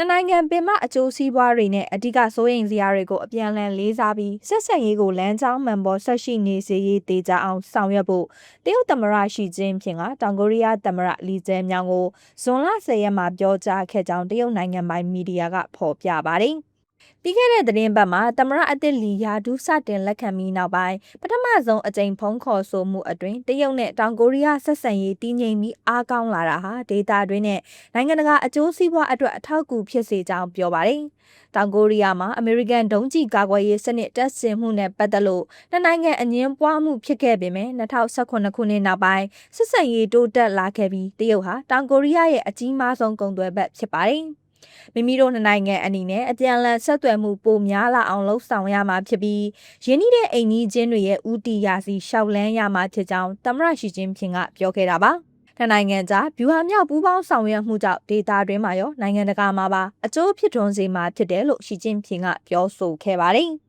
နှစ်နိုင်ငံပင်မအကျိုးစီးပွားတွေနဲ့အဓိကစိုးရိမ်စရာတွေကိုအပြန်အလှန်လေးစားပြီးဆက်ဆံရေးကိုလမ်းကြောင်းမှန်ပေါ်ဆက်ရှိနေစေရေးတေချာအောင်ဆောင်ရွက်ဖို့တရုတ်သမ္မတရှီကျင်းဖျင်ကတောင်ကိုရီးယားသမ္မတလီကျဲမြောင်ကိုဇွန်လ10ရက်မှာပြောကြားခဲ့ကြောင်းတရုတ်နိုင်ငံပိုင်မီဒီယာကဖော်ပြပါတယ်။ ပြီးခဲ့တဲ့သတင်းပတ်မှာသမရအသစ်လီယာဒူးစတင်လက်ခံပြီးနောက်ပိုင်းပထမဆုံးအကြိမ်ဖုံးခေါ်ဆိုမှုအတွင်းတရုတ်နဲ့တောင်ကိုရီးယားဆက်ဆံရေးတည်ငြိမ်ပြီးအားကောင်းလာတာဟာဒေတာတွင်းနဲ့နိုင်ငံတကာအကျိုးစီးပွားအတွက်အထောက်အကူဖြစ်စေကြောင်းပြောပါတယ်။တောင်ကိုရီးယားမှာအမေရိကန်ဒုံးကျည်ကာကွယ်ရေးစနစ်တပ်ဆင်မှုနဲ့ပတ်သက်လို့နှစ်နိုင်ငံအငင်းပွားမှုဖြစ်ခဲ့ပေမဲ့2018ခုနှစ်နောက်ပိုင်းဆက်ဆံရေးတိုးတက်လာခဲ့ပြီးတရုတ်ဟာတောင်ကိုရီးယားရဲ့အကြီးမားဆုံးကုန်သွယ်ဘက်ဖြစ်ပါတယ်။ မိမိတို့နှစ်နိုင်ငံအနေနဲ့အပြန်အလှန်ဆက်သွယ်မှုပိုများလာအောင်လှုံ့ဆော်ရမှာဖြစ်ပြီးယင်းနှိတဲ့အိမ်ကြီးချင်းတွေရဲ့ဦးတီရာစီရှောက်လန်းရမှာဖြစ်ကြောင်းသမရရှိချင်းဖြင့်ကပြောခဲ့တာပါထနိုင်ငံကြားဗျူဟာမြောက်ပူးပေါင်းဆောင်ရွက်မှုကြောင့်ဒေတာတွင်းမှာရောနိုင်ငံတကာမှာပါအကျိုးဖြစ်ထွန်းစေမှာဖြစ်တယ်လို့ရှီကျင်းဖျင်ကပြောဆိုခဲ့ပါတယ်။